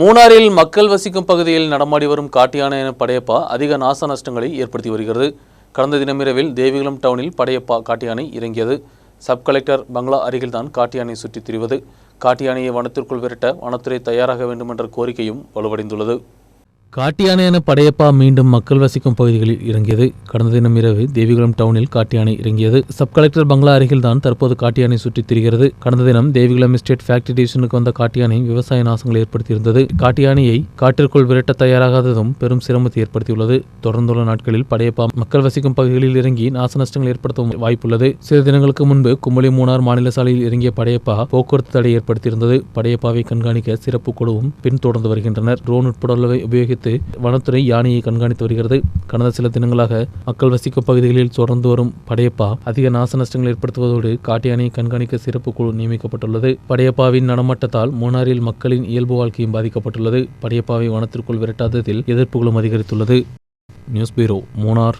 மூணாறில் மக்கள் வசிக்கும் பகுதியில் நடமாடி வரும் காட்டியான என படையப்பா அதிக நாச நஷ்டங்களை ஏற்படுத்தி வருகிறது. கடந்த தினமிரவில் தேவிகுளம் டவுனில் படையப்பா காட்டியானை இறங்கியது. சப் கலெக்டர் பங்களா அருகில்தான் காட்டியானை சுற்றித் திரிவது. காட்டியானையை வனத்திற்குள் விரட்ட வனத்துறை தயாராக வேண்டும் என்ற கோரிக்கையும் வலுவடைந்துள்ளது. காட்டியானை என படையப்பா மீண்டும் மக்கள் வசிக்கும் பகுதிகளில் இறங்கியது. கடந்த தினம் இரவு தேவிகுளம் டவுனில் காட்டியானை இறங்கியது. சப் கலெக்டர் பங்களா அருகில் தான் தற்போது காட்டியானை சுற்றித் திரிகிறது. கடந்த தினம் தேவிகுளம் எஸ்டேட் ஃபேக்டரி டிவிஷனுக்கு வந்த காட்டியானை விவசாய நாசங்களை ஏற்படுத்தியிருந்தது. காட்டியானையை காட்டிற்குள் விரட்ட தயாராகாததும் பெரும் சிரமத்தை ஏற்படுத்தியுள்ளது. தொடர்ந்துள்ள நாட்களில் படையப்பா மக்கள் வசிக்கும் பகுதிகளில் இறங்கி நாச நஷ்டங்கள் ஏற்படுத்த வாய்ப்புள்ளது. சில தினங்களுக்கு முன்பு கும்பலி மூணார் மாநில சாலையில் இறங்கிய படையப்பா போக்குவரத்து தடை ஏற்படுத்தியிருந்தது. படையப்பாவை கண்காணிக்க சிறப்பு குழுவும் பின்தொடர்ந்து வருகின்றனர். ட்ரோன் உட்படவுள்ளவை உபயோகித்து வனத்துறை யானையை கண்காணித்து வருகிறது. கடந்த சில தினங்களாக மக்கள் வசிக்கும் பகுதிகளில் தொடர்ந்து வரும் படையப்பா அதிக நாச நஷ்டங்கள் ஏற்படுத்துவதோடு காட்டு யானையை கண்காணிக்க சிறப்பு குழு நியமிக்கப்பட்டுள்ளது. படையப்பாவின் நடமாட்டத்தால் மூணாறில் மக்களின் இயல்பு வாழ்க்கையும் பாதிக்கப்பட்டுள்ளது. படையப்பாவை வனத்திற்குள் விரட்டாததில் எதிர்ப்புகளும் அதிகரித்துள்ளது. News bureau Munnar.